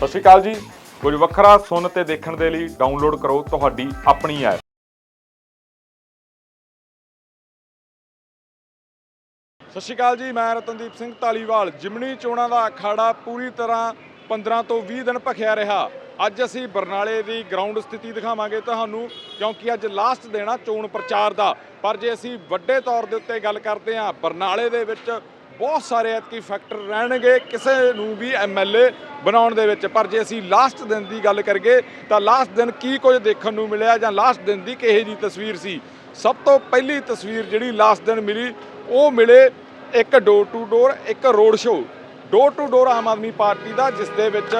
ਸਤਿ ਸ਼੍ਰੀ ਅਕਾਲ ਜੀ। ਕੁਝ ਵੱਖਰਾ ਸੁਣ ਤੇ ਦੇਖਣ ਦੇ ਲਈ ਡਾਊਨਲੋਡ ਕਰੋ ਤੁਹਾਡੀ ਆਪਣੀ ਐਪ। ਸਤਿ ਸ਼੍ਰੀ ਅਕਾਲ ਜੀ, ਮੈਂ ਰਤਨਦੀਪ ਸਿੰਘ ਧਾਲੀਵਾਲ। ਜਿਮਣੀ ਚੋਣਾਂ ਦਾ ਅਖਾੜਾ ਪੂਰੀ ਤਰ੍ਹਾਂ 15 ਤੋਂ 20 ਦਿਨ ਭਖਿਆ ਰਿਹਾ। ਅੱਜ ਅਸੀਂ ਬਰਨਾਲੇ ਦੀ ਗਰਾਊਂਡ ਸਥਿਤੀ ਦਿਖਾਵਾਂਗੇ ਤੁਹਾਨੂੰ, ਕਿਉਂਕਿ ਅੱਜ ਲਾਸਟ ਦਿਨ ਆ ਚੋਣ ਪ੍ਰਚਾਰ ਦਾ। ਪਰ ਜੇ ਅਸੀਂ ਵੱਡੇ ਤੌਰ ਦੇ ਉੱਤੇ ਗੱਲ ਕਰਦੇ ਹਾਂ, ਬਰਨਾਲੇ ਦੇ ਵਿੱਚ ਬਹੁਤ ਸਾਰੇ ਐਤਕੀ ਫੈਕਟਰ ਰਹਿਣਗੇ, ਕਿਸੇ ਨੂੰ ਵੀ ਐਮਐਲਏ ਬਣਾਉਣ ਦੇ ਵਿੱਚ। ਪਰ ਜੇ ਅਸੀਂ ਲਾਸਟ ਦਿਨ ਦੀ ਗੱਲ ਕਰੀਏ, ਤਾਂ ਲਾਸਟ ਦਿਨ ਕੀ ਕੁਝ ਦੇਖਣ ਨੂੰ ਮਿਲਿਆ ਜਾਂ ਲਾਸਟ ਦਿਨ ਦੀ ਕਿਹੇ ਜੀ ਤਸਵੀਰ ਸੀ? ਸਭ ਤੋਂ ਪਹਿਲੀ ਤਸਵੀਰ ਜਿਹੜੀ ਲਾਸਟ ਦਿਨ ਮਿਲੀ, ਉਹ ਮਿਲੇ ਇੱਕ ਡੋਰ ਟੂ ਡੋਰ ਇੱਕ road show door to door Aam Aadmi Party ਦਾ, ਜਿਸ ਦੇ ਵਿੱਚ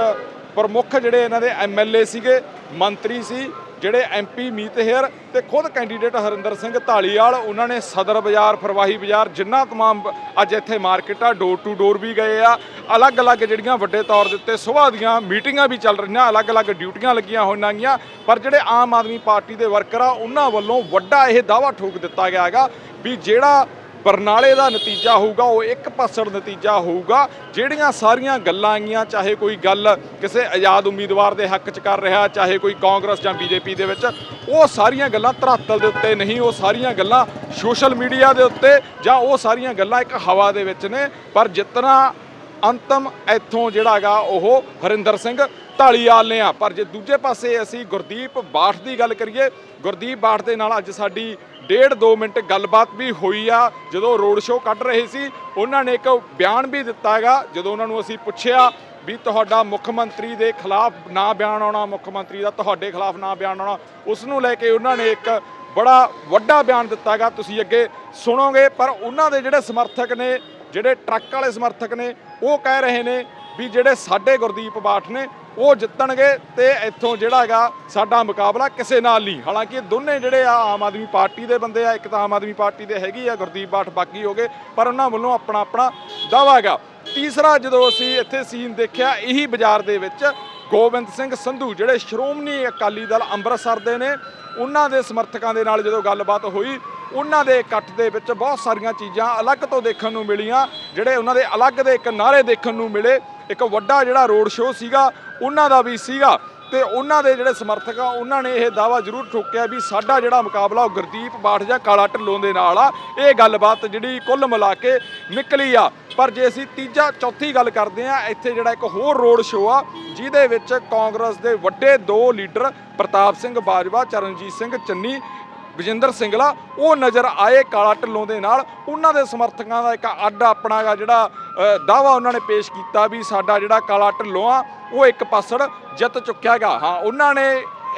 ਪ੍ਰਮੁੱਖ ਜਿਹੜੇ ਇਹਨਾਂ ਦੇ ਐਮਐਲਏ ਸੀਗੇ, ਮੰਤਰੀ ਸੀ ਜਿਹੜੇ ਐਮਪੀ ਮੀਤ ਹੇਅਰ ਤੇ ਖੁਦ ਕੈਂਡੀਡੇਟ ਹਰਿੰਦਰ ਸਿੰਘ ਢਾਲੀਵਾਲ ਉਹਨਾਂ ਨੇ ਸਦਰ ਬਾਜ਼ਾਰ, ਫਰਵਾਹੀ ਬਾਜ਼ਾਰ, ਜਿੰਨਾ ਤਮਾਮ ਅੱਜ ਇੱਥੇ ਮਾਰਕੀਟ ਆ ਡੋਰ ਟੂ ਡੋਰ ਵੀ ਗਏ ਆ। ਅਲੱਗ-ਅਲੱਗ ਜਿਹੜੀਆਂ ਵੱਡੇ ਤੌਰ ਦੇ ਉੱਤੇ ਸੁਬਾਹ ਦੀਆਂ ਮੀਟਿੰਗਾਂ ਵੀ ਚੱਲ ਰਹੀਆਂ, ਅਲੱਗ-ਅਲੱਗ ਡਿਊਟੀਆਂ ਲੱਗੀਆਂ ਹੋਈਆਂ ਗੀਆਂ। ਪਰ ਜਿਹੜੇ ਆਮ ਆਦਮੀ ਪਾਰਟੀ ਦੇ ਵਰਕਰ ਆ, ਉਹਨਾਂ ਵੱਲੋਂ ਵੱਡਾ ਇਹ ਦਾਅਵਾ ਠੋਕ ਦਿੱਤਾ ਗਿਆ ਹੈਗਾ ਵੀ ਜਿਹੜਾ ਬਰਨਾਲੇ ਦਾ ਨਤੀਜਾ ਹੋਊਗਾ, ਉਹ ਇੱਕ ਪਾਸੜ ਨਤੀਜਾ ਹੋਊਗਾ। ਜਿਹੜੀਆਂ ਸਾਰੀਆਂ ਗੱਲਾਂ ਆਈਆਂ, ਚਾਹੇ ਕੋਈ ਗੱਲ ਕਿਸੇ ਆਜ਼ਾਦ ਉਮੀਦਵਾਰ ਦੇ ਹੱਕ 'ਚ ਕਰ ਰਿਹਾ, ਚਾਹੇ ਕੋਈ ਕਾਂਗਰਸ ਜਾਂ ਬੀਜੇਪੀ ਦੇ ਵਿੱਚ, ਉਹ ਸਾਰੀਆਂ ਗੱਲਾਂ ਧਰਾਤਲ ਦੇ ਉੱਤੇ ਨਹੀਂ, ਉਹ ਸਾਰੀਆਂ ਗੱਲਾਂ ਸੋਸ਼ਲ ਮੀਡੀਆ ਦੇ ਉੱਤੇ ਜਾਂ ਉਹ ਸਾਰੀਆਂ ਗੱਲਾਂ ਇੱਕ ਹਵਾ ਦੇ ਵਿੱਚ ਨੇ। ਪਰ ਜਿਤਨਾ ਅੰਤਮ ਇੱਥੋਂ ਜਿਹੜਾ ਹੈਗਾ ਉਹ ਹਰਿੰਦਰ ਸਿੰਘ ਢਾਲੀਵਾਲ ਨੇ ਆ। ਪਰ ਜੇ ਦੂਜੇ ਪਾਸੇ ਅਸੀਂ ਗੁਰਦੀਪ ਬਾਠ ਦੀ ਗੱਲ ਕਰੀਏ, ਗੁਰਦੀਪ ਬਾਠ ਦੇ ਨਾਲ ਅੱਜ ਸਾਡੀ ਡੇਢ 2 ਮਿੰਟ ਗੱਲਬਾਤ ਵੀ ਹੋਈ ਆ। ਜਦੋਂ ਰੋਡ ਸ਼ੋਅ ਕੱਢ ਰਹੇ ਸੀ, ਉਹਨਾਂ ਨੇ ਇੱਕ ਬਿਆਨ ਵੀ ਦਿੱਤਾ ਹੈਗਾ। ਜਦੋਂ ਉਹਨਾਂ ਨੂੰ ਅਸੀਂ ਪੁੱਛਿਆ ਵੀ ਤੁਹਾਡਾ ਮੁੱਖ ਮੰਤਰੀ ਦੇ ਖਿਲਾਫ ਨਾ ਬਿਆਨ ਆਉਣਾ, ਮੁੱਖ ਮੰਤਰੀ ਦਾ ਤੁਹਾਡੇ ਖਿਲਾਫ ਨਾ ਬਿਆਨ ਆਉਣਾ, ਉਸ ਨੂੰ ਲੈ ਕੇ ਉਹਨਾਂ ਨੇ ਇੱਕ ਬੜਾ ਵੱਡਾ ਬਿਆਨ ਦਿੱਤਾ ਹੈਗਾ। ਤੁਸੀਂ ਅੱਗੇ ਸੁਣੋਗੇ, ਪਰ ਉਹਨਾਂ ਦੇ ਜਿਹੜੇ ਸਮਰਥਕ ਨੇ, ਜਿਹੜੇ ਟਰੱਕ ਵਾਲੇ ਸਮਰਥਕ ਨੇ ਉਹ ਕਹਿ ਰਹੇ ਨੇ ਵੀ ਜਿਹੜੇ ਸਾਡੇ ਗੁਰਦੀਪ ਬਾਠ ਨੇ, ਉਹ ਜਿੱਤਣਗੇ ਤੇ ਇੱਥੋਂ ਜਿਹੜਾ ਹੈਗਾ ਸਾਡਾ ਮੁਕਾਬਲਾ ਕਿਸੇ ਨਾਲ ਨਹੀਂ। ਹਾਲਾਂਕਿ ਦੋਨੇ ਜਿਹੜੇ ਆ, ਆਮ ਆਦਮੀ ਪਾਰਟੀ ਦੇ ਬੰਦੇ ਆ, ਇੱਕ ਤਾਂ ਆਮ ਆਦਮੀ ਪਾਰਟੀ ਦੇ ਹੈਗੀ ਆ, ਗੁਰਦੀਪ ਬਾਠ ਬਾਕੀ ਹੋਗੇ ਪਰ ਉਹਨਾਂ ਵੱਲੋਂ ਆਪਣਾ ਆਪਣਾ ਦਾਵਾ ਹੈਗਾ। ਤੀਸਰਾ ਜਦੋਂ ਅਸੀਂ ਇੱਥੇ ਸੀਨ ਦੇਖਿਆ, ਇਹੀ ਬਾਜ਼ਾਰ ਦੇ ਵਿੱਚ ਗੋਬਿੰਦ ਸਿੰਘ ਸੰਧੂ, ਜਿਹੜੇ ਸ਼੍ਰੋਮਣੀ ਅਕਾਲੀ ਦਲ ਅੰਮ੍ਰਿਤਸਰ ਦੇ ਨੇ, ਉਹਨਾਂ ਦੇ ਸਮਰਥਕਾਂ ਦੇ ਨਾਲ ਜਦੋਂ ਗੱਲਬਾਤ ਹੋਈ ਉਹਨਾਂ ਦੇ ਇਕੱਠ ਦੇ ਵਿੱਚ ਬਹੁਤ ਸਾਰੀਆਂ ਚੀਜ਼ਾਂ ਅਲੱਗ ਤੋਂ ਦੇਖਣ ਨੂੰ ਮਿਲੀਆਂ, ਜਿਹੜੇ ਉਹਨਾਂ ਦੇ ਅਲੱਗ ਦੇ ਇੱਕ ਨਾਰੇ ਦੇਖਣ ਨੂੰ ਮਿਲੇ, ਇੱਕ ਵੱਡਾ ਜਿਹੜਾ ਰੋਡ ਸ਼ੋਅ ਸੀਗਾ, ਉਹਨਾਂ ਦਾ ਵੀ ਸੀਗਾ। ਤੇ ਉਹਨਾਂ ਦੇ ਜਿਹੜੇ ਸਮਰਥਕ ਆ, ਉਹਨਾਂ ਨੇ ਇਹ ਦਾਵਾ ਜ਼ਰੂਰ ਠੋਕਿਆ ਵੀ ਸਾਡਾ ਜਿਹੜਾ ਮੁਕਾਬਲਾ ਉਹ ਗੁਰਦੀਪ ਬਾਠ ਜਾਂ ਕਾਲਾ ਢਿੱਲੋਂ ਦੇ ਨਾਲ ਆ। ਇਹ ਗੱਲਬਾਤ ਜਿਹੜੀ ਕੁੱਲ ਮਿਲਾ ਕੇ ਨਿਕਲੀ ਆ। ਪਰ ਜੇ ਅਸੀਂ ਤੀਜਾ, ਚੌਥੀ ਗੱਲ ਕਰਦੇ ਆ, ਇੱਥੇ ਜਿਹੜਾ ਇੱਕ ਹੋਰ ਰੋਡ ਸ਼ੋਅ ਆ, ਜਿਹਦੇ ਵਿੱਚ ਕਾਂਗਰਸ ਦੇ ਵੱਡੇ ਦੋ ਲੀਡਰ, ਪ੍ਰਤਾਪ ਸਿੰਘ ਬਾਜਵਾ, ਚਰਨਜੀਤ ਸਿੰਘ ਚੰਨੀ ਵਿਜੇਂਦਰ ਸਿੰਗਲਾ, ਉਹ ਨਜ਼ਰ ਆਏ ਕਾਲਾ ਢਿੱਲੋਂ ਦੇ ਨਾਲ। ਉਹਨਾਂ ਦੇ ਸਮਰਥਕਾਂ ਦਾ ਇੱਕ ਅੱਡ ਆਪਣਾ ਜਿਹੜਾ ਦਾਵਾ ਉਹਨਾਂ ਨੇ ਪੇਸ਼ ਕੀਤਾ ਵੀ ਸਾਡਾ ਜਿਹੜਾ ਕਾਲਾ ਢਿੱਲੋਂ ਆ, ਉਹ ਇੱਕ ਪਾਸੜ ਜਿੱਤ ਚੁੱਕਿਆ ਗਾ। ਹਾਂ, ਉਹਨਾਂ ਨੇ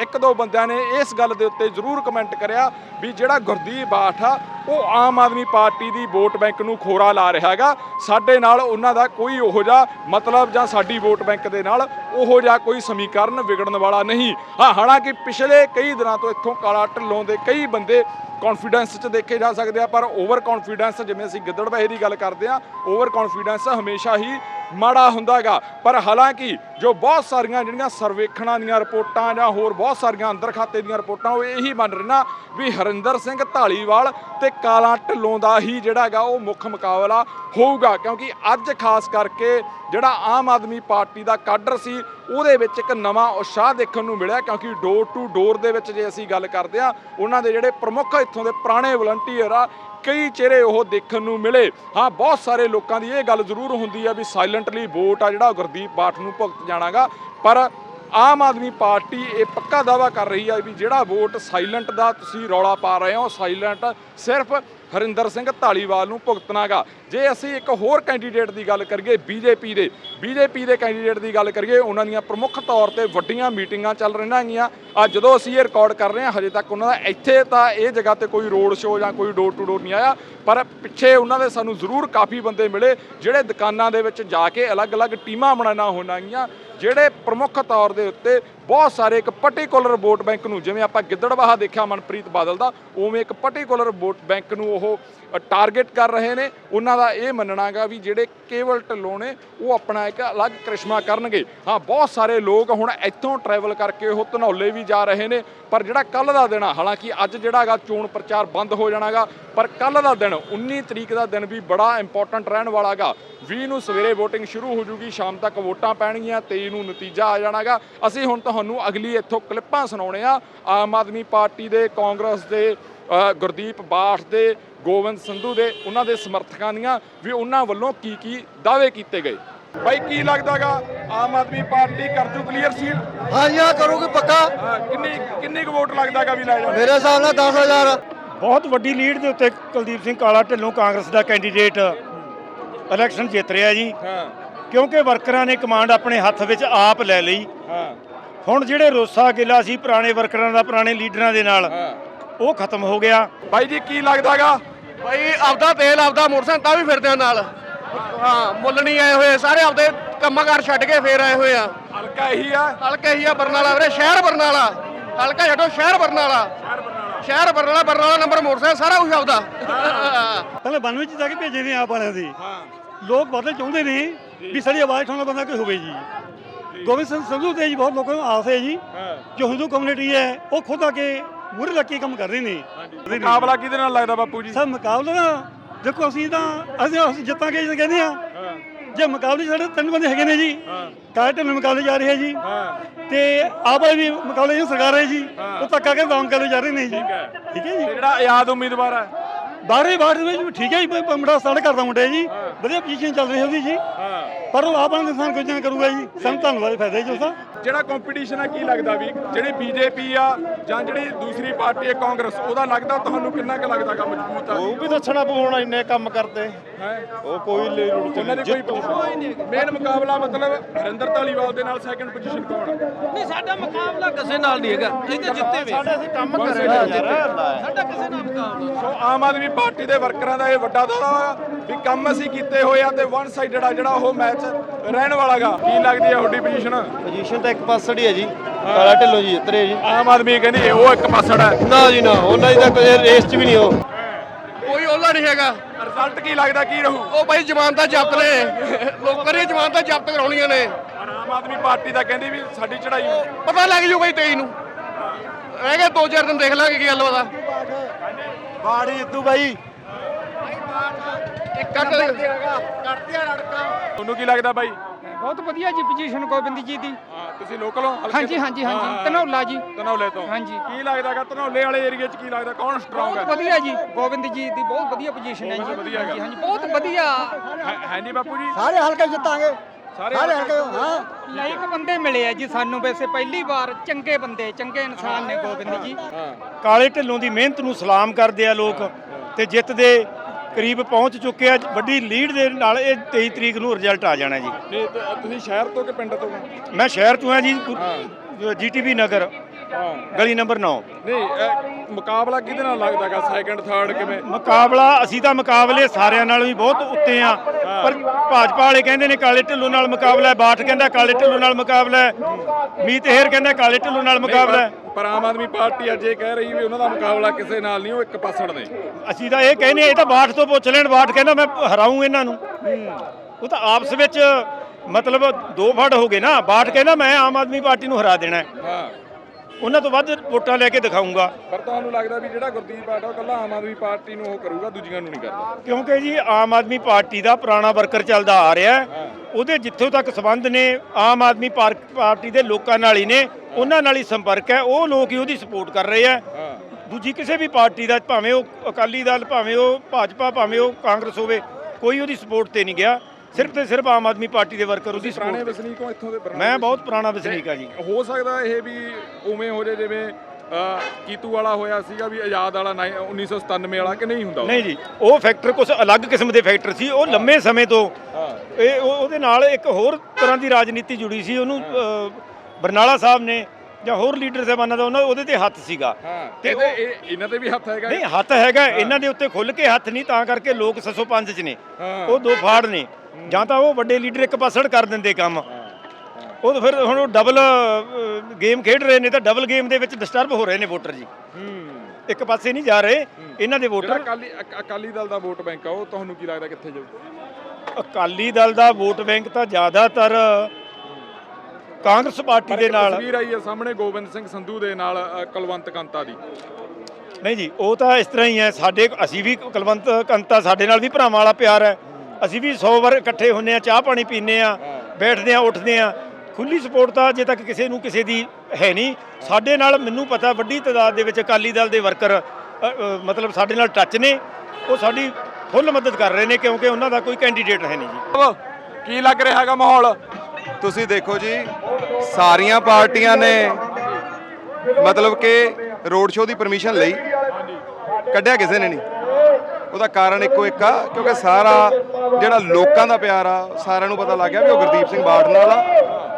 ਇੱਕ ਦੋ ਬੰਦਿਆਂ ਨੇ ਇਸ ਗੱਲ ਦੇ ਉੱਤੇ ਜ਼ਰੂਰ ਕਮੈਂਟ ਕਰਿਆ ਵੀ ਜਿਹੜਾ ਗੁਰਦੀਪ ਬਾਠ ਆ ਉਹ ਆਮ ਆਦਮੀ ਪਾਰਟੀ ਦੀ ਵੋਟ ਬੈਂਕ ਨੂੰ ਖੋਰਾ ਲਾ ਰਿਹਾ ਹੈਗਾ। ਸਾਡੇ ਨਾਲ ਉਹਨਾਂ ਦਾ ਕੋਈ ਉਹੋ ਜਿਹਾ ਮਤਲਬ ਜਾਂ ਸਾਡੀ ਵੋਟ ਬੈਂਕ ਦੇ ਨਾਲ ਉਹੋ ਜਿਹਾ ਕੋਈ ਸਮੀਕਰਨ ਵਿਗੜਨ ਵਾਲਾ ਨਹੀਂ। ਹਾਂ, ਹਾਲਾਂਕਿ ਪਿਛਲੇ ਕਈ ਦਿਨਾਂ ਤੋਂ ਇੱਥੋਂ ਕਾਲਾ ਢਿੱਲੋਂ ਦੇ ਕਈ ਬੰਦੇ ਕੌਨਫੀਡੈਂਸ 'ਚ ਦੇਖੇ ਜਾ ਸਕਦੇ ਆ, ਪਰ ਓਵਰ ਕੌਨਫੀਡੈਂਸ ਜਿਵੇਂ ਅਸੀਂ ਗਿੱਦੜਬਾਹੇ ਦੀ ਗੱਲ ਕਰਦੇ ਆ ਓਵਰ ਕੌਨਫੀਡੈਂਸ ਹਮੇਸ਼ਾ ਹੀ ਮਾੜਾ ਹੁੰਦਾਗਾ ਪਰ ਹਾਲਾਂਕਿ ਜੋ ਬਹੁਤ ਸਾਰੀਆਂ ਜਿਹੜੀਆਂ ਸਰਵੇਖਣਾਂ ਦੀਆਂ ਰਿਪੋਰਟਾਂ ਜਾਂ ਹੋਰ ਬਹੁਤ ਸਾਰੀਆਂ ਅੰਦਰ ਖਾਤੇ ਦੀਆਂ ਰਿਪੋਰਟਾਂ, ਉਹ ਇਹੀ ਮੰਨ ਰਹੀਆਂ ਵੀ ਹਰਿੰਦਰ ਸਿੰਘ ਢਾਲੀਵਾਲ ਤੇ ਕਾਲਾ ਢਿੱਲੋਂ ਦਾ ਹੀ ਜਿਹੜਾ ਹੈਗਾ ਉਹ ਮੁੱਖ ਮੁਕਾਬਲਾ ਹੋਊਗਾ, ਕਿਉਂਕਿ ਅੱਜ ਖਾਸ ਕਰਕੇ ਜਿਹੜਾ ਆਮ ਆਦਮੀ ਪਾਰਟੀ ਦਾ ਕਾਡਰ ਸੀ, ਉਹਦੇ ਵਿੱਚ ਇੱਕ ਨਵਾਂ ਉਤਸ਼ਾਹ ਦੇਖਣ ਨੂੰ ਮਿਲਿਆ, ਕਿਉਂਕਿ ਡੋਰ ਟੂ ਡੋਰ ਦੇ ਵਿੱਚ ਜੇ ਅਸੀਂ ਗੱਲ ਕਰਦੇ ਆ ਉਹਨਾਂ ਦੇ ਜਿਹੜੇ ਪ੍ਰਮੁੱਖ ਇੱਥੋਂ ਦੇ ਪੁਰਾਣੇ ਵਲੰਟੀਅਰ ਆ, ਕਈ ਚਿਹਰੇ ਉਹ ਦੇਖਣ ਨੂੰ ਮਿਲੇ। ਹਾਂ, ਬਹੁਤ ਸਾਰੇ ਲੋਕਾਂ ਦੀ ਇਹ ਗੱਲ ਜ਼ਰੂਰ ਹੁੰਦੀ ਆ ਵੀ ਸਾਇਲੈਂਟਲੀ ਵੋਟ ਆ ਜਿਹੜਾ ਗੁਰਦੀਪ ਬਾਠ ਨੂੰ ਭੁਗਤ ਜਾਣਾਗਾ, ਪਰ ਆਮ ਆਦਮੀ ਪਾਰਟੀ ਇਹ ਪੱਕਾ ਦਾਵਾ ਕਰ ਰਹੀ ਹੈ ਵੀ ਜਿਹੜਾ ਵੋਟ ਸਾਇਲੈਂਟ ਦਾ ਤੁਸੀਂ ਰੌਲਾ ਪਾ ਰਹੇ ਹੋ ਸਾਇਲੈਂਟ ਸਿਰਫ ਹਰਿੰਦਰ ਸਿੰਘ ਢਾਲੀਵਾਲ ਨੂੰ ਭੁਗਤਣਾਗਾ। ਜੇ ਅਸੀਂ ਇੱਕ ਹੋਰ ਕੈਂਡੀਡੇਟ ਦੀ ਗੱਲ ਕਰੀਏ ਬੀਜੇਪੀ ਦੇ ਬੀਜੇਪੀ ਦੇ ਕੈਂਡੀਡੇਟ ਦੀ ਗੱਲ ਕਰੀਏ, ਉਹਨਾਂ ਦੀਆਂ ਪ੍ਰਮੁੱਖ ਤੌਰ ਤੇ ਵੱਡੀਆਂ ਮੀਟਿੰਗਾਂ ਚੱਲ ਰਹੀਆਂ ਹੈਗੀਆਂ ਆ ਜਦੋਂ ਅਸੀਂ ਇਹ ਰਿਕਾਰਡ ਕਰ ਰਹੇ ਹਾਂ, ਹਜੇ ਤੱਕ ਉਹਨਾਂ ਦਾ ਇੱਥੇ ਤਾਂ ਇਹ ਜਗ੍ਹਾ ਤੇ ਕੋਈ ਰੋਡ ਸ਼ੋਅ ਜਾਂ ਕੋਈ ਡੋਰ ਟੂ ਡੋਰ ਨਹੀਂ ਆਇਆ, ਪਰ ਪਿੱਛੇ ਉਹਨਾਂ ਦੇ ਸਾਨੂੰ ਜ਼ਰੂਰ ਕਾਫੀ ਬੰਦੇ ਮਿਲੇ, ਜਿਹੜੇ ਦੁਕਾਨਾਂ ਦੇ ਵਿੱਚ ਜਾ ਕੇ ਅਲੱਗ-ਅਲੱਗ ਟੀਮਾਂ ਬਣਾਉਣਾ ਹੋਣਗੀਆਂ ਜਿਹੜੇ ਪ੍ਰਮੁੱਖ ਤੌਰ ਦੇ ਉੱਤੇ ਬਹੁਤ ਸਾਰੇ ਇੱਕ ਪਾਰਟਿਕੂਲਰ ਵੋਟ ਬੈਂਕ ਨੂੰ, ਜਿਵੇਂ ਆਪਾਂ ਗਿੱਦੜਬਾਹਾ ਦੇਖਿਆ ਮਨਪ੍ਰੀਤ ਬਾਦਲ ਦਾ, ਉਵੇਂ ਇੱਕ ਪਾਰਟਿਕੂਲਰ ਵੋਟ ਬੈਂਕ ਨੂੰ ਉਹ ਟਾਰਗੇਟ ਕਰ ਰਹੇ ਨੇ। ਉਹਨਾਂ ਦਾ ਇਹ ਮੰਨਣਾਗਾ ਵੀ ਜਿਹੜੇ ਕੇਵਲ ਢਿੱਲੋਂ ਨੇ, ਉਹ ਆਪਣਾ ਇੱਕ ਅਲੱਗ ਕ੍ਰਿਸ਼ਮਾ ਕਰਨਗੇ। ਹਾਂ, ਬਹੁਤ ਸਾਰੇ ਲੋਕ ਹੁਣ ਇੱਥੋਂ ਟਰੈਵਲ ਕਰਕੇ ਉਹ ਧਨੌਲੇ ਵੀ ਜਾ ਰਹੇ ਨੇ, ਪਰ ਜਿਹੜਾ ਕੱਲ ਦਾ ਦਿਨ ਆ, ਹਾਲਾਂਕਿ ਅੱਜ ਜਿਹੜਾ ਹੈਗਾ ਚੋਣ ਪ੍ਰਚਾਰ ਬੰਦ ਹੋ ਜਾਣਾਗਾ, ਪਰ ਕੱਲ ਦਾ ਦਿਨ 19 ਤਰੀਕ ਦਾ ਦਿਨ ਵੀ ਬੜਾ ਇੰਪੋਰਟੈਂਟ ਰਹਿਣ ਵਾਲਾਗਾ। 20 ਨੂੰ ਸਵੇਰੇ VOTING ਸ਼ੁਰੂ ਹੋ ਜੂਗੀ ਸ਼ਾਮ ਤੱਕ ਵੋਟਾਂ ਪੈਣਗੀਆਂ 23 ਨੂੰ ਨਤੀਜਾ ਆ ਜਾਣਾਗਾ। ਅਸੀਂ ਹੁਣ ਤੁਹਾਨੂੰ ਅਗਲੀ ਇੱਥੋਂ ਕਲਿੱਪਾਂ ਸੁਣਾਉਣੇ ਆ। ਆਮ ਆਦਮੀ ਪਾਰਟੀ ਦੇ ਕਾਂਗਰਸ ਦੇ ਗੁਰਦੀਪ ਬਾਠ ਦੇ ਗੋਬਿੰਦ ਸੰਧੂ ਦੇ ਉਹਨਾਂ ਦੇ ਸਮਰਥਕਾਂ ਦੀਆਂ ਵੀ ਉਹਨਾਂ ਵੱਲੋਂ ਕੀ ਕੀ ਦਾਅਵੇ ਕੀਤੇ ਗਏ। ਬਾਈ ਕੀ ਲੱਗਦਾਗਾ? ਆਮ ਆਦਮੀ ਪਾਰਟੀ ਕਰ ਜੂ ਕਲੀਅਰ ਸੀਟ? ਹਾਂ ਜੀ ਹਾਂ ਕਰੋਗੇ ਪੱਕਾ। ਕਿੰਨੀ ਕਿੰਨੀ ਕੁ ਵੋਟ ਲੱਗਦਾਗਾ ਵੀ ਲੈ ਜਾਣ ਮੇਰੇ ਹਿਸਾਬ ਨਾਲ 10000 ਬਹੁਤ ਵੱਡੀ ਲੀਡ ਦੇ ਉੱਤੇ ਕੁਲਦੀਪ ਸਿੰਘ ਕਾਲਾ ਢਿੱਲੋਂ ਕਾਂਗਰਸ ਦਾ ਕੈਂਡੀਡੇਟ। ਇਲੈਕਸ਼ਨ ਜਿੱਤ ਰਿਹਾ ਜੀ। ਹਾਂ। ਕਿਉਂਕਿ ਵਰਕਰਾਂ ਨੇ ਕਮਾਂਡ ਆਪਣੇ ਹੱਥ ਵਿੱਚ ਆਪ ਲੈ ਲਈ। ਹਾਂ। ਹੁਣ ਜਿਹੜੇ ਰੋਸਾ ਗਿਲਾ ਸੀ ਪੁਰਾਣੇ ਵਰਕਰਾਂ ਦਾ ਪੁਰਾਣੇ ਲੀਡਰਾਂ ਦੇ ਨਾਲ ਉਹ ਖਤਮ ਹੋ ਗਿਆ। ਬਾਈ ਜੀ ਕੀ ਲੱਗਦਾਗਾ ਭਾਈ ਆਪਦਾ ਤੇਲ ਆਪਦਾ ਮੋਟਰਸਾਈਕਲ ਤਾਂ ਵੀ ਫਿਰਦੇ ਆ ਨਾਲ। ਹਾਂ ਮੁੱਲ ਨਹੀਂ ਆਏ ਹੋਏ ਸਾਰੇ ਆਪਦੇ ਕੰਮਕਾਰ ਛੱਡ ਕੇ ਫੇਰ ਆਏ ਹੋਏ ਆ। ਹਲਕਾ ਇਹੀ ਆ। ਹਲਕਾ ਹੀ ਆ ਬਰਨਾਲਾ ਵੀਰੇ ਸ਼ਹਿਰ ਬਰਨਾਲਾ। ਹਲਕਾ ਛੱਡੋ ਸ਼ਹਿਰ ਬਰਨਾਲਾ। ਸ਼ਹਿਰ ਬਰਨਾਲਾ। ਬਰਨਾਲਾ ਨੰਬਰ ਮੋਟਰਸਾਈਕਲ ਸਾਰਾ ਕੁਝ ਆਪਦਾ। ਪਹਿਲਾਂ 92 ਚ ਜਾ ਕੇ ਭੇਜੇ ਨੇ ਆਪ ਵਾਲਿਆਂ ਦੀ। ਹਾਂ। ਲੋਕ ਬਦਲ ਚਾਹੁੰਦੇ ਨੇ ਵੀ ਸਾਡੀ ਆਵਾਜ਼ ਉਠਾਉਣ ਬੰਦਾ ਕੋਈ ਹੋਵੇ ਜੀ। ਗੋਬਿੰਦ ਸਿੰਘ ਸੰਧੂ ਤੇ ਜੀ ਬਹੁਤ ਲੋਕਾਂ ਨੂੰ ਆਸ ਹੈ ਜੀ। ਜੋ ਹਿੰਦੂ ਕਮਿਊਨਿਟੀ ਹੈ ਉਹ ਖੁਦ ਆ ਕੇ ਮੂਹਰੇ ਲੱਗ ਕੇ ਕੰਮ ਕਰ ਰਹੇ ਨੇ। ਮੁਕਾਬਲਾ ਕਿਹਦੇ ਨਾਲ ਲੱਗਦਾ ਬਾਪੂ ਜੀ? ਸਭ ਮੁਕਾਬਲਾ ਨਾ ਦੇਖੋ ਅਸੀਂ ਤਾਂ ਅਸੀਂ ਅਸੀਂ ਜਿੱਤਾਂਗੇ ਜੀ ਕਹਿੰਦੇ ਆ। ਜੇ ਮੁਕਾਬਲੇ ਸਾਡੇ ਤਿੰਨ ਬੰਦੇ ਹੈਗੇ ਨੇ ਜੀ। ਕਾਲੇ ਢਿੱਲੋਂ ਮੁਕਾਬਲੇ ਜਾ ਰਹੇ ਹੈ ਜੀ। ਤੇ ਆਪ ਵੀ ਮੁਕਾਬਲੇ ਜੀ ਸਰਕਾਰ ਹੈ ਜੀ। ਉਹ ਧੱਕਾ ਕੇ ਨਾਮ ਮੁਕਾਬਲੇ ਜਾ ਰਹੇ ਨੇ ਜੀ। ਠੀਕ ਹੈ। ਜੀ। ਜਿਹੜਾ ਆਜ਼ਾਦ ਉਮੀਦਵਾਰ ਹੈ ਬਾਹਰੇ ਬਾਹਰ ਦੇ ਵਿੱਚ ਵੀ ਠੀਕ ਹੈ ਜੀ ਪ- ਪ- ਮੁੰਡਾ ਸਟਾਰਟ ਕਰਦਾ ਮੁੰਡਾ ਜੀ। ਵਧੀਆ ਪੋਜੀਸ਼ਨ ਚੱਲ ਰਹੀ ਉਹਦੀ ਜੀ। ਪਰ ਉਹ ਆਪ ਇਨਸਾਨ ਕੁਝ ਨਾ ਕਰੂਗਾ ਜੀ ਸਾਨੂੰ ਧੰਨਵਾਦ ਫਾਇਦਾ ਜੀ ਉਸਦਾ ਜਿਹੜਾ ਕੰਪੀਟੀਸ਼ਨ ਆ ਕੀ ਲੱਗਦਾ ਵੀ? ਜਿਹੜੀ ਬੀਜੇਪੀ ਆ ਜਾਂ ਜਿਹੜੀ ਦੂਸਰੀ ਪਾਰਟੀ ਹੈ ਕਾਂਗਰਸ ਉਹਦਾ ਲੱਗਦਾ ਤੁਹਾਨੂੰ ਕਿੰਨਾ ਕੁ ਲੱਗਦਾਗਾ ਮਜ਼ਬੂਤ ਆ? ਉਹ ਵੀ ਦੱਸਣਾ ਪਊਣਾ ਇੰਨੇ ਕੰਮ ਕਰਦੇ। ਹੈ? ਉਹ ਕੋਈ ਲੈ ਉਹਨਾਂ ਦੇ ਕੋਈ ਮੇਨ ਮੁਕਾਬਲਾ ਮਤਲਬ ਹਰਿੰਦਰ ਧਾਲੀਵਾਲ ਦੇ ਨਾਲ ਸੈਕੰਡ ਪੋਜੀਸ਼ਨ ਕੌਣ ਹੈ ਨਹੀਂ ਸਾਡਾ ਮੁਕਾਬਲਾ ਕਿਸੇ ਨਾਲ ਨਹੀਂ ਹੈਗਾ। ਅਸੀਂ ਤਾਂ ਜਿੱਤੇ ਵੇ। ਸਾਡੇ ਅਸੀਂ ਕੰਮ ਕਰੇ ਨੇ ਯਾਰ। ਸਾਡਾ ਕਿਸੇ ਨਾਲ ਮੁਕਾਬਲਾ ਸੋ ਆਮ ਆਦਮੀ ਪਾਰਟੀ ਦੇ ਵਰਕਰਾਂ ਦਾ ਇਹ ਵੱਡਾ ਦਾਅਵਾ ਆ ਵੀ ਕੰਮ ਅਸੀਂ ਕੀਤੇ ਹੋਏ ਆ ਤੇ ਵਨ ਸਾਈਡਡ ਆ ਜਿਹੜਾ ਉਹ ਮੈਚ ਰਹਿਣ ਵਾਲਾਗਾ। ਕੀ ਲੱਗਦੀ ਹੈ ਤੁਹਾਡੀ ਪੋਜੀਸ਼ਨ ਪੋਜੀਸ਼ਨ ਤਾਂ ਇੱਕ ਪਾਸੜ ਹੀ ਹੈ ਜੀ। ਕਾਲਾ ਢਿੱਲੋਂ ਜੀ ਜਿੱਤ ਰਹੇ ਜੀ। ਆਮ ਆਦਮੀ ਕਹਿੰਦੀ ਉਹ ਇੱਕ ਪਾਸੜ ਹੈ ਨਾ ਜੀ ਨਾ ਉਹਨਾਂ ਦੀ ਤਾਂ ਕੋਈ ਰੇਸ 'ਚ ਵੀ ਨਹੀਂ ਉਹ। ਕੋਈ ਉਹਲਾ ਨਹੀਂ ਹੈਗਾ। ਰਿਜ਼ਲਟ ਕੀ ਲੱਗਦਾ ਕੀ ਰਹੂ? ਉਹ ਭਾਈ ਜ਼ਮਾਨਤਾਂ ਜ਼ਬਤ ਨੇ। ਲੋਕਾਂ ਦੀਆਂ ਜ਼ਮਾਨਤਾਂ ਜ਼ਬਤ ਕਰਾਉਣੀਆਂ ਨੇ। ਆਮ ਆਦਮੀ ਪਾਰਟੀ ਦਾ ਕਹਿੰਦੀ ਵੀ ਸਾਡੀ ਚੜਾਈ ਪਤਾ ਲੱਗ ਜੂ ਭਾਈ 23 ਨੂੰ। ਰਹਿ ਗਏ ਦੋ ਚਾਰ ਦਿਨ ਦੇਖ ਲਾਂਗੇ ਕੀ ਗੱਲ ਉਹਦਾ ਬਾੜੀ ਜਿੱਤੂ ਬਾਈ। ਇੱਕ ਕੱਟ ਤੁਹਾਨੂੰ ਕੀ ਲੱਗਦਾ ਬਾਈ? ਬਹੁਤ ਵਧੀਆ ਜੀ ਪੋਜੀਸ਼ਨ ਗੋਬਿੰਦ ਜੀ ਦੀ। ਹਾਂ ਤੁਸੀਂ ਲੋਕਲ ਹੋ? ਹਲਕੇ ਹਾਂਜੀ ਤੋਂ? ਹਾਂਜੀ। ਹਾਂ, ਹਾਂਜੀ ਧਨੌਲਾ ਜੀ। ਧਨੌਲੇ ਤੋਂ? ਹਾਂਜੀ। ਕੀ ਲੱਗਦਾਗਾ ਧਨੌਲੇ ਵਾਲੇ ਏਰੀਆ 'ਚ ਕੀ ਲੱਗਦਾ? ਕੌਣ ਸਟਰੋਂਗ ਬਹੁਤ ਹੈ ਵਧੀਆ ਜੀ। ਗੋਬਿੰਦ ਜੀ ਦੀ ਬਹੁਤ ਵਧੀਆ ਪੋਜੀਸ਼ਨ ਹੈ ਜੀ। ਵਧੀਆ ਹੈਗਾ। ਹਾਂਜੀ ਹਾਂਜੀ। ਬਹੁਤ ਵਧੀਆ। ਹੈ- ਹੈ ਨਹੀਂ ਬਾਪੂ ਜੀ? ਸਾਰੇ ਹਲਕੇ ਜਿੱਤਾਂਗੇ। ਸਾਰੇ ਸਾਰੇ ਹਲਕੇ ਹਾਂ। ਲਾਇਕ ਬੰਦੇ ਮਿਲੇ ਆ ਜੀ ਸਾਨੂੰ। ਵੈਸੇ ਪਹਿਲੀ ਵਾਰ ਚੰਗੇ ਬੰਦੇ ਚੰਗੇ ਇਨਸਾਨ ਨੇ ਗੋਬਿੰਦ ਜੀ ਹਾਂ। ਕਾਲੇ ਢਿੱਲੋਂ ਦੀ ਮਿਹਨਤ ਨੂੰ ਸਲਾਮ ਕਰਦੇ ਆ ਲੋਕ ਤੇ ਜਿੱਤ ਦੇ ਕਰੀਬ ਪਹੁੰਚ ਚੁੱਕੇ ਆ। ਵੱਡੀ ਲੀਡ ਦੇ ਨਾਲ ਇਹ 23 ਤਰੀਕ ਨੂੰ ਰਿਜ਼ਲਟ ਆ ਜਾਣਾ ਜੀ। ਤੇ ਤੁਸੀਂ ਸ਼ਹਿਰ ਤੋਂ ਕਿ ਪਿੰਡ ਤੋਂ? ਮੈਂ ਸ਼ਹਿਰ ਤੋਂ ਆ ਜੀ ਜੀਟੀਵੀ ਨਗਰ। ਗਲੀ ਨੰਬਰ 9 ਨਹੀਂ ਮੁਕਾਬਲਾ ਕਿਹਦੇ ਨਾਲ ਲੱਗਦਾਗਾ ਸੈਕੰਡ ਥਰਡ ਕਿਵੇਂ? ਮੁਕਾਬਲਾ ਅਸੀਂ ਤਾਂ ਮੁਕਾਬਲੇ ਸਾਰਿਆਂ ਨਾਲ ਵੀ ਬਹੁਤ ਉੱਤੇ ਆ ਪਰ ਭਾਜਪਾ ਵਾਲੇ ਕਹਿੰਦੇ ਨੇ ਕਾਲੇ ਢਿੱਲੋਂ ਨਾਲ ਮੁਕਾਬਲਾ ਹੈ ਬਾਠ ਕਹਿੰਦਾ ਕਾਲੇ ਢਿੱਲੋਂ ਨਾਲ ਮੁਕਾਬਲਾ ਹੈ ਮੀਤ ਹੇਰ ਕਹਿੰਦਾ ਕਾਲੇ ਢਿੱਲੋਂ ਨਾਲ ਮੁਕਾਬਲਾ ਹੈ। ਪਰ- ਪਰ ਆਮ ਆਦਮੀ ਪਾਰਟੀ ਅੱਜ ਇਹ ਕਹਿ ਰਹੀ ਵੀ ਉਹਨਾਂ ਦਾ ਮੁਕਾਬਲਾ ਕਿਸੇ ਨਾਲ ਨਹੀਂ ਉਹ ਇੱਕ ਪਾਸੜ ਨੇ। ਅਸੀਂ ਤਾਂ ਇਹ ਕਹਿੰਦੇ ਹਾਂ, ਇਹ ਤਾਂ ਬਾਠ ਤੋਂ ਪੁੱਛ ਲੈਣ ਬਾਠ ਕਹਿੰਦਾ ਮੈਂ ਹਰਾਊਂ ਇਹਨਾਂ ਨੂੰ। ਉਹ ਤਾਂ ਆਪਸ ਵਿੱਚ ਮਤਲਬ ਦੋ ਫੜ ਹੋ ਗਏ ਨਾ। ਬਾਠ ਕਹਿੰਦਾ ਮੈਂ ਆਮ ਆਦਮੀ ਪਾਰਟੀ ਨੂੰ ਹਰਾ ਦੇਣਾ ਹੈ। ਹਾਂ। ਉਹਨਾਂ ਤੋਂ ਵੱਧ ਵੋਟਾਂ ਲੈ ਕੇ ਦਿਖਾਊਂਗਾ। ਪਰ ਤੁਹਾਨੂੰ ਲੱਗਦਾ ਵੀ ਜਿਹੜਾ ਗੁਰਦੀਪ ਬਾਠ ਉਹ ਕੱਲਾ ਆਮ ਆਦਮੀ ਪਾਰਟੀ ਨੂੰ ਉਹ ਕਰੂਗਾ ਦੂਜੀਆਂ ਨੂੰ ਨਹੀਂ ਕਰਦਾ? ਕਿਉਂਕਿ ਜੀ ਆਮ ਆਦਮੀ ਪਾਰਟੀ ਦਾ ਪੁਰਾਣਾ ਵਰਕਰ ਚੱਲਦਾ ਆ ਰਿਹਾ ਉਹਦੇ ਜਿੱਥੋਂ ਤੱਕ ਸਬੰਧ ਨੇ ਆਮ ਆਦਮੀ ਪਾਰ- ਪਾਰਟੀ ਦੇ ਲੋਕਾਂ ਨਾਲ ਹੀ ਨੇ ਉਹਨਾਂ ਨਾਲ ਹੀ ਸੰਪਰਕ ਹੈ। ਉਹ ਲੋਕ ਹੀ ਉਹਦੀ ਸਪੋਰਟ ਕਰ ਰਹੇ ਆ ਦੂਜੀ ਕਿਸੇ ਵੀ ਪਾਰਟੀ ਦਾ ਭਾਵੇਂ ਉਹ ਅਕਾਲੀ ਦਲ ਭਾਵੇਂ ਉਹ ਭਾਜਪਾ ਭਾਵੇਂ ਉਹ ਕਾਂਗਰਸ ਹੋਵੇ ਕੋਈ ਉਹਦੀ ਸਪੋਰਟ ਤੇ ਨਹੀਂ ਗਿਆ। ਸਿਰਫ ਤੇ ਸਿਰਫ ਆਮ ਆਦਮੀ ਪਾਰਟੀ ਦੇ ਵਰਕਰ ਉਹਦੀ ਪੁਰਾਣੇ ਵਸਨੀਕ ਹੋ ਇੱਥੋਂ ਦੇ ਮੈਂ? ਬਹੁਤ ਪੁਰਾਣਾ ਵਸਨੀਕ ਆ ਜੀ। ਹੋ ਸਕਦਾ ਇਹ ਵੀ ਉਵੇਂ ਹੋ ਜੇ ਜਿਵੇਂ ਕੀਤੂ ਵਾਲਾ ਹੋਇਆ ਸੀਗਾ ਵੀ ਆਜ਼ਾਦ ਵਾਲਾ ਨਾਈ- 1997 ਵਾਲਾ ਕਿ ਨਹੀਂ ਹੁੰਦਾ ਉਹ? ਨਹੀਂ ਜੀ ਉਹ ਫੈਕਟਰ ਕੁਝ ਅਲੱਗ ਕਿਸਮ ਦੇ ਫੈਕਟਰ ਸੀ। ਉਹ ਲੰਮੇ ਸਮੇਂ ਤੋਂ ਹਾਂ। ਇਹ ਉਹ- ਉਹਦੇ ਨਾਲ ਇੱਕ ਹੋਰ ਤਰ੍ਹਾਂ ਦੀ ਰਾਜਨੀਤੀ ਜੁੜੀ ਸੀ। ਉਹਨੂੰ ਅ, ਬਰਨਾਲਾ ਸਾਹਿਬ ਨੇ ਜਾਂ ਹੋਰ ਲੀਡਰ ਸਾਹਿਬਾਨਾਂ ਦਾ ਉਹਨਾਂ ਉਹਦੇ ਤੇ ਹੱਥ ਸੀਗਾ। ਹਾਂ। ਤੇ ਇਹ ਇਹਨਾਂ ਤੇ ਵੀ ਹੱਥ ਹੈਗਾ ਨਹੀਂ ਹੱਥ ਹੈਗਾ। ਇਹਨਾਂ ਦੇ ਉੱਤੇ ਖੁੱਲ ਕੇ ਹੱਥ ਨਹੀਂ ਤਾਂ ਕਰਕੇ ਲੋਕ 605 ਚ ਨੇ। ਹਾਂ। ਉਹ ਦੋ ਫਾੜ ਨੇ। ਜਾਂ ਤਾਂ ਉਹ ਵੱਡੇ ਲੀਡਰ ਇੱਕ ਪਾਸੜ ਕਰ ਦਿੰਦੇ ਕੰਮ। ਉਹ ਤਾਂ ਫਿਰ ਹੁਣ ਉਹ ਡਬਲ ਗੇਮ ਖੇਡ ਰਹੇ ਨੇ ਤਾਂ ਡਬਲ ਗੇਮ ਦੇ ਵਿੱਚ ਡਿਸਟਰਬ ਹੋ ਰਹੇ ਨੇ ਵੋਟਰ ਜੀ। ਇੱਕ ਪਾਸੇ ਨਹੀਂ ਜਾ ਰਹੇ ਇਹਨਾਂ ਦੇ ਵੋਟਰ ਅਕਾਲੀ ਅਕ- ਅਕਾਲੀ ਦਲ ਦਾ ਵੋਟ ਬੈਂਕ ਆ ਉਹ ਤੁਹਾਨੂੰ ਕੀ ਲੱਗਦਾ ਕਿੱਥੇ ਜਾਊ? ਅਕਾਲੀ ਦਲ ਦਾ ਵੋਟ ਬੈਂਕ ਤਾਂ ਜ਼ਿਆਦਾਤਰ ਕਾਂਗਰਸ ਪਾਰਟੀ ਪਰ ਦੇ ਨਾਲ ਤਸਵੀਰ ਆਈ ਹੈ ਸਾਹਮਣੇ ਗੋਬਿੰਦ ਸਿੰਘ ਸੰਧੂ ਦੇ ਨਾਲ ਕੁਲਵੰਤ ਕੰਤਾ ਦੀ। ਨਹੀਂ ਜੀ ਉਹ ਤਾਂ ਇਸ ਤਰ੍ਹਾਂ ਹੀ ਹੈ ਸਾਡੇ ਅਸੀਂ ਵੀ ਕੁਲਵੰਤ ਕੰਤਾ ਸਾਡੇ ਨਾਲ ਵੀ ਭਰਾਵਾਂ ਵਾਲਾ ਪਿਆਰ ਹੈ। ਅਸੀਂ ਵੀ 100 ਵਾਰ ਇਕੱਠੇ ਹੁੰਨੇ ਆ ਚਾਹ ਪਾਣੀ ਪੀਂਦੇ ਆ ਬੈਠਦੇ ਆ ਉੱਠਦੇ ਆ ਖੁੱਲੀ ਸਪੋਰਟ ਤਾਂ ਅਜੇ ਤੱਕ ਕਿਸੇ ਨੂੰ ਕਿਸੇ ਦੀ ਹੈ ਨਹੀਂ। ਸਾਡੇ ਨਾਲ ਮੈਨੂੰ ਪਤਾ ਵੱਡੀ ਤਾਦਾਦ ਦੇ ਵਿੱਚ ਅਕਾਲੀ ਦਲ ਦੇ ਵਰਕਰ ਮਤਲਬ ਸਾਡੇ ਨਾਲ ਟੱਚ ਨੇ। ਉਹ ਸਾਡੀ ਫੁੱਲ ਮਦਦ ਕਰ ਰਹੇ ਨੇ ਕਿਉਂਕਿ ਉਹਨਾਂ ਦਾ ਕੋਈ ਕੈਂਡੀਡੇਟ ਹੈ ਨਹੀਂ ਜੀ। ਕੀ ਲੱਗ ਰਿਹਾ ਹੈਗਾ ਮਾਹੌਲ? ਤੁਸੀਂ ਦੇਖੋ ਜੀ ਸਾਰੀਆਂ ਪਾਰਟੀਆਂ ਨੇ ਮਤਲਬ ਕਿ ਰੋਡ ਸ਼ੋਅ ਦੀ ਪਰਮਿਸ਼ਨ ਲਈ। ਕੱਢਿਆ ਕਿਸੇ ਨੇ ਨਹੀਂ। ਉਹਦਾ ਕਾਰਨ ਇੱਕੋ ਇੱਕ ਆ ਕਿਉਂਕਿ ਸਾਰਾ ਜਿਹੜਾ ਲੋਕਾਂ ਦਾ ਪਿਆਰ ਆ ਸਾਰਿਆਂ ਨੂੰ ਪਤਾ ਲੱਗ ਗਿਆ ਵੀ ਉਹ ਗੁਰਦੀਪ ਸਿੰਘ ਬਾੜ ਨਾਲ ਆ।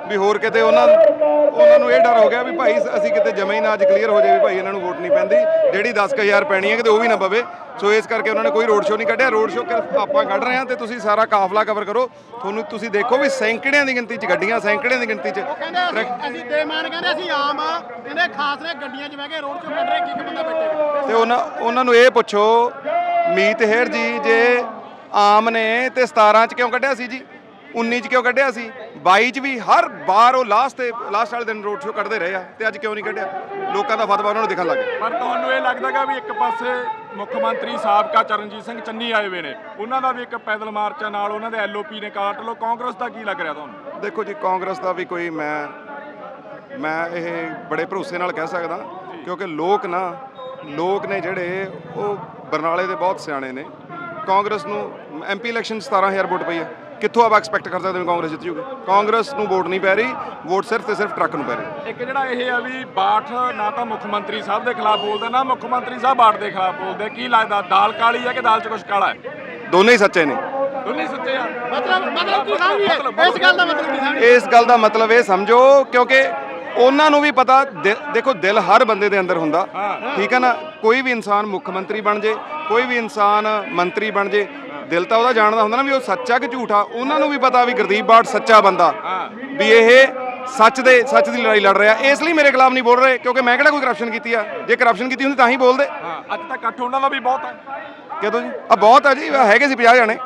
ਵੀ ਹੋਰ ਕਿਤੇ ਉਹਨਾਂ ਉਹਨਾਂ ਨੂੰ ਇਹ ਡਰ ਹੋ ਗਿਆ ਵੀ ਭਾਈ ਅਸੀਂ ਕਿਤੇ ਜਮੇ ਹੀ ਨਾ ਅੱਜ ਕਲੀਅਰ ਹੋ ਜਾਏ ਵੀ ਭਾਈ ਇਹਨਾਂ ਨੂੰ ਵੋਟ ਨਹੀਂ ਪੈਂਦੀ। ਜਿਹੜੀ 10000 ਪੈਣੀ ਹੈ ਕਿਤੇ ਉਹ ਵੀ ਨਾ ਪਵੇ। ਸੋ ਇਸ ਕਰਕੇ ਉਹਨਾਂ ਨੇ ਕੋਈ ਰੋਡ ਸ਼ੋਅ ਨਹੀਂ ਕੱਢਿਆ। ਰੋਡ ਸ਼ੋਅ ਆਪਾਂ ਕੱਢ ਰਹੇ ਹਾਂ ਤੇ ਤੁਸੀਂ ਸਾਰਾ ਕਾਫਲਾ ਕਵਰ ਕਰੋ। ਤੁਹਾਨੂੰ ਤੁਸੀਂ ਦੇਖੋ ਵੀ ਸੈਂਕੜਿਆਂ ਦੀ ਗਿਣਤੀ 'ਚ ਗੱਡੀਆਂ ਸੈਂਕੜਿਆਂ ਦੀ ਗਿਣਤੀ 'ਚ ਟਰੈਕ- ਅਸੀਂ ਬੇਮਾਨ ਕਹਿੰਦੇ ਅਸੀਂ ਆਮ ਆ। ਕਹਿੰਦੇ ਖਾਸ ਨੇ ਗੱਡੀਆਂ 'ਚ ਬਹਿ ਕੇ ਰੋਡ 'ਚ ਕੱਢ ਰਹੇ ਕਿ ਇੱਕ ਬੰਦਾ ਬੈਠੇ। ਤੇ ਉਹਨਾਂ ਉਹਨਾਂ ਨੂੰ ਇਹ ਪੁੱਛੋ ਮੀਤ ਹੇਰ ਜੀ ਜੇ ਆਮ ਨੇ ਤੇ 17 ਚ ਕਿਉਂ ਕੱਢਿਆ ਸੀ ਜੀ? 19 ਚ ਕਿਉਂ ਕੱਢਿਆ ਸੀ? 22 ਚ ਵੀ ਹਰ ਵਾਰ ਉਹ ਲਾਸਟ ਤੇ ਲਾਸਟ ਵਾਲੇ ਦਿਨ ਰੋਡ ਸ਼ੋਅ ਕੱਢਦੇ ਰਹੇ ਆ ਤੇ ਅੱਜ ਕਿਉਂ ਨਹੀਂ ਕੱਢਿਆ? ਲੋਕਾਂ ਦਾ ਫਤਵਾ ਉਹਨਾਂ ਨੂੰ ਦਿਖਣ ਲੱਗ ਗਿਆ। ਪਰ ਤੁਹਾਨੂੰ ਇਹ ਲੱਗਦਾਗਾ ਵੀ ਇੱਕ ਪਾਸੇ ਮੁੱਖ ਮੰਤਰੀ ਸਾਬਕਾ ਚਰਨਜੀਤ ਸਿੰਘ ਚੰਨੀ ਆਏ ਹੋਏ ਨੇ। ਉਹਨਾਂ ਦਾ ਵੀ ਇੱਕ ਪੈਦਲ ਮਾਰਚ ਨਾਲ ਉਹਨਾਂ ਦੇ ਐਲਓਪੀ ਨੇ ਕਾਟ ਲੋ ਕਾਂਗਰਸ ਦਾ ਕੀ ਲੱਗ ਰਿਹਾ ਤੁਹਾਨੂੰ? ਦੇਖੋ ਜੀ ਕਾਂਗਰਸ ਦਾ ਵੀ ਕੋਈ ਮੈਂ ਮੈਂ ਇਹ ਬੜੇ ਭਰੋਸੇ ਨਾਲ ਕਹਿ ਸਕਦਾ। ਕਿਉਂਕਿ ਲੋਕ ਨਾ ਲੋਕ ਨੇ ਜਿਹੜੇ ਉਹ ਬਰਨਾਲੇ ਦੇ ਬਹੁਤ ਸਿਆਣੇ ਨੇ। ਕਾਂਗਰਸ ਨੂੰ ਐਮਪੀ ਇਲੈਕਸ਼ਨ 17000 ਵੋਟ ਪਈ ਹੈ। ਕਿੱਥੋਂ ਆਪਾਂ ਐਕਸਪੈਕਟ ਕਰ ਸਕਦੇ ਹਾਂ ਕਾਂਗਰਸ ਜਿੱਤ ਜੂਗੀ? ਕਾਂਗਰਸ ਨੂੰ ਵੋਟ ਨਹੀਂ ਪੈ ਰਹੀ ਵੋਟ ਸਿਰਫ ਤੇ ਸਿਰਫ ਟਰੱਕ ਨੂੰ ਪੈ ਰਹੀ ਇੱਕ ਜਿਹੜਾ ਇਹ ਆ ਵੀ ਬਾਠ ਨਾ ਤਾਂ ਮੁੱਖ ਮੰਤਰੀ ਸਾਹਿਬ ਦੇ ਖਿਲਾਫ ਬੋਲਦਾ ਨਾ ਮੁੱਖ ਮੰਤਰੀ ਸਾਹਿਬ ਬਾਠ ਦੇ ਖਿਲਾਫ ਬੋਲਦੇ। ਕੀ ਲੱਗਦਾ ਦਾਲ ਕਾਲੀ ਹੈ ਕਿ ਦਾਲ 'ਚ ਕੁਛ ਕਾਲਾ ਹੈ? ਦੋਨੇ ਹੀ ਸੱਚੇ ਨੇ। ਦੋਨੇ ਸੱਚੇ ਆ। ਮਤਲਬ ਮਤਲਬ ਕੀ ਸਮਝੀਏ ਇਸ ਗੱਲ ਦਾ ਮਤਲਬ ਕੀ ਸਮਝੀਏ ਇਸ ਗੱਲ ਦਾ ਮਤਲਬ ਇਹ ਸਮਝੋ ਕਿਉਂਕਿ ਉਹਨਾਂ ਨੂੰ ਵੀ ਪਤਾ ਦਿ- ਦੇਖੋ ਦਿਲ ਹਰ ਬੰਦੇ ਦੇ ਅੰਦਰ ਹੁੰਦਾ। ਠੀਕ ਹੈ ਨਾ? ਕੋਈ ਵੀ ਇਨਸਾਨ ਮੁੱਖ ਮੰਤਰੀ ਬਣ ਜੇ ਕੋਈ ਵੀ ਇਨਸਾਨ ਮੰਤਰੀ ਬਣ ਜੇ ਦਿਲ ਤਾਂ ਉਹਦਾ ਜਾਣਦਾ ਹੁੰਦਾ ਨਾ ਵੀ ਉਹ ਸੱਚਾ ਕਿ ਝੂਠਾ। ਉਹਨਾਂ ਨੂੰ ਵੀ ਪਤਾ ਵੀ ਗੁਰਦੀਪ ਬਾਠ ਸੱਚਾ ਬੰਦਾ। ਵੀ ਇਹ ਸੱਚ ਦੇ ਸੱਚ ਦੀ ਲੜਾਈ ਲੜ ਰਿਹਾ। ਇਸ ਲਈ ਮੇਰੇ ਖਿਲਾਫ ਨਹੀਂ ਬੋਲ ਰਹੇ ਕਿਉਂਕਿ ਮੈਂ ਕਿਹੜਾ ਕੋਈ ਕਰਪਸ਼ਨ ਕੀਤੀ ਆ? ਜੇ ਕਰਪਸ਼ਨ ਕੀਤੀ ਹੁੰਦੀ ਤਾਂ ਹੀ ਬੋਲਦੇ। ਹਾਂ ਅੱਜ ਤੱਕ ਇਕੱਠ ਉਹਨਾਂ ਦਾ ਵੀ ਬਹੁਤ ਹੈ। ਕਦੋਂ ਜੀ? ਆ ਬਹੁਤ ਆ ਜੀ ਆਹ ਹੈਗੇ ਸੀ 50 ਜਾਣੇ।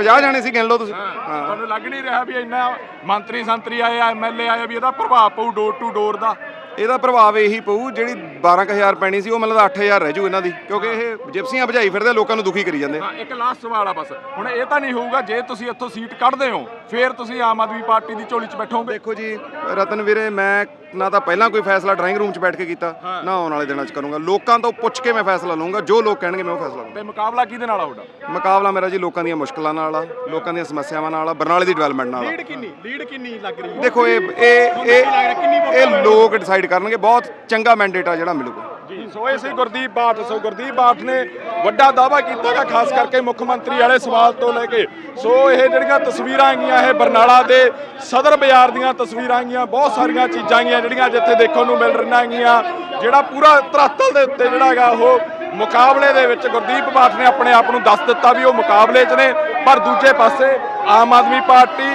50 ਜਾਣੇ ਸੀ ਗਿਣ ਲਓ ਤੁਸੀਂ। ਹਾਂ ਤੁਹਾਨੂੰ ਲੱਗ ਨਹੀਂ ਰਿਹਾ ਵੀ ਇੰਨਾ ਮੰਤਰੀ ਸੰਤਰੀ ਆਏ ਐਮਐਲਏ ਆਏ ਵੀ ਇਹਦਾ ਪ੍ਰਭਾਵ ਪਊ ਡੋਰ ਟੂ ਡੋਰ ਦਾ? ਇਹਦਾ ਪ੍ਰਭਾਵ ਇਹੀ ਪਊ ਜਿਹੜੀ 12000 ਪੈਣੀ ਸੀ ਉਹ ਮਤਲਬ 8000 ਰਹਿ ਜੂ ਇਹਨਾਂ ਦੀ। ਕਿਉਂਕਿ ਇਹ ਜਿਪਸੀਆਂ ਭਜਾਈ ਫਿਰਦੇ ਲੋਕਾਂ ਨੂੰ ਦੁਖੀ ਕਰੀ ਜਾਂਦੇ ਹਾਂ ਇੱਕ ਲਾਸਟ ਸਵਾਲ ਆ ਬਸ। ਹੁਣ ਇਹ ਤਾਂ ਨਹੀਂ ਹੋਊਗਾ ਜੇ ਤੁਸੀਂ ਇੱਥੋਂ ਸੀਟ ਕੱਢਦੇ ਹੋ ਫਿਰ ਤੁਸੀਂ ਆਮ ਆਦਮੀ ਪਾਰਟੀ ਦੀ ਝੋਲੀ 'ਚ ਬੈਠੋਗੇ। ਦੇਖੋ ਜੀ ਰਤਨ ਵੀਰੇ ਮੈਂ ਨਾ ਤਾਂ ਪਹਿਲਾਂ ਕੋਈ ਫੈਸਲਾ ਡਰਾਇੰਗ ਰੂਮ 'ਚ ਬੈਠ ਕੇ ਕੀਤਾ ਨਾ ਆਉਣ ਵਾਲੇ ਦਿਨਾਂ 'ਚ ਕਰੂੰਗਾ। ਲੋਕਾਂ ਤੋਂ ਪੁੱਛ ਕੇ ਮੈਂ ਫੈਸਲਾ ਲਵਾਂਗਾ ਜੋ ਲੋਕ ਕਹਿਣਗੇ ਮੈਂ ਉਹ ਫੈਸਲਾ ਲਵਾਂਗਾ ਤੇ ਮੁਕਾਬਲਾ ਕਿਹਦੇ ਨਾਲ ਆ ਤੁਹਾਡਾ? ਮੁਕਾਬਲਾ ਮੇਰਾ ਜੀ ਲੋਕਾਂ ਦੀਆਂ ਮੁਸ਼ਕਲਾਂ ਨਾਲ ਆ ਲੋਕਾਂ ਦੀਆਂ ਸਮੱਸਿਆਵਾਂ ਨਾਲ ਆ ਬਰਨਾਲੇ ਦੀ ਡਿਵੈਲਪਮੈਂਟ ਨਾਲ ਆ। ਕਿੰਨੀ? ਲੀਡ ਕਿੰਨੀ ਲੱਗ ਰਹੀ ਦੇਖੋ ਇਹ ਇਹ ਇਹ ਇਹ ਲੋਕ ਡਿਸਾਈਡ ਕਰਨਗੇ ਬਹੁਤ ਚੰਗਾ ਮੈਂਡੇਟ ਆ ਜਿਹੜਾ ਮਿਲੂਗਾ। ਜੀ ਸੋ ਇਹ ਸੀ ਗੁਰਦੀਪ ਬਾਠ ਸੋ ਗੁਰਦੀਪ ਬਾਠ ਨੇ ਵੱਡਾ ਦਾਅਵਾ ਕੀਤਾਗਾ ਖਾਸ ਕਰਕੇ ਮੁੱਖ ਮੰਤਰੀ ਵਾਲੇ ਸਵਾਲ ਤੋਂ ਲੈ ਕੇ। ਸੋ ਇਹ ਜਿਹੜੀਆਂ ਤਸਵੀਰਾਂ ਆਈਆਂ ਇਹ ਬਰਨਾਲਾ ਦੇ ਸਦਰ ਬਾਜ਼ਾਰ ਦੀਆਂ ਤਸਵੀਰਾਂ ਆਈਆਂ ਬਹੁਤ ਸਾਰੀਆਂ ਚੀਜ਼ਾਂ ਆਈਆਂ ਜਿਹੜੀਆਂ ਜਿੱਥੇ ਦੇਖਣ ਨੂੰ ਮਿਲ ਰਹੀਆਂ ਹੈਗੀਆਂ। ਜਿਹੜਾ ਪੂਰਾ ਧਰਾਤਲ ਦੇ ਉੱਤੇ ਜਿਹੜਾ ਹੈਗਾ, ਉਹ ਮੁਕਾਬਲੇ ਦੇ ਵਿੱਚ ਗੁਰਦੀਪ ਬਾਠ ਨੇ ਆਪਣੇ ਆਪ ਨੂੰ ਦੱਸ ਦਿੱਤਾ ਵੀ ਉਹ ਮੁਕਾਬਲੇ 'ਚ ਨੇ, ਪਰ ਦੂਜੇ ਪਾਸੇ Aam Aadmi party,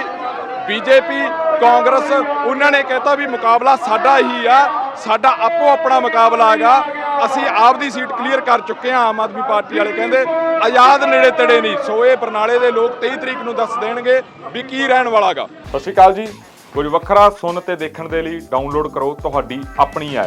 BJP, Congress, ਉਹਨਾਂ ਨੇ ਕਹਿਤਾ ਵੀ ਮੁਕਾਬਲਾ ਸਾਡਾ ਹੀ ਆ, ਸਾਡਾ ਆਪੋ ਆਪਣਾ ਮੁਕਾਬਲਾ ਹੈਗਾ। ਅਸੀਂ ਆਪ ਦੀ ਸੀਟ ਕਲੀਅਰ ਕਰ ਚੁੱਕੇ ਹਾਂ ਆਮ ਆਦਮੀ ਪਾਰਟੀ ਵਾਲੇ ਕਹਿੰਦੇ, ਆਜ਼ਾਦ ਨੇੜੇ ਤੇੜੇ ਨਹੀਂ ਸੋ ਇਹ ਬਰਨਾਲੇ ਦੇ ਲੋਕ 23 ਤਰੀਕ ਨੂੰ ਦੱਸ ਦੇਣਗੇ ਵੀ ਕੀ ਰਹਿਣ ਵਾਲਾਗਾ ਸਤਿ ਸ਼੍ਰੀ ਅਕਾਲ ਜੀ। ਕੁਝ ਵੱਖਰਾ ਸੁਣ ਤੇ ਦੇਖਣ ਦੇ ਲਈ ਡਾਊਨਲੋਡ ਕਰੋ ਤੁਹਾਡੀ ਆਪਣੀ ਐਪ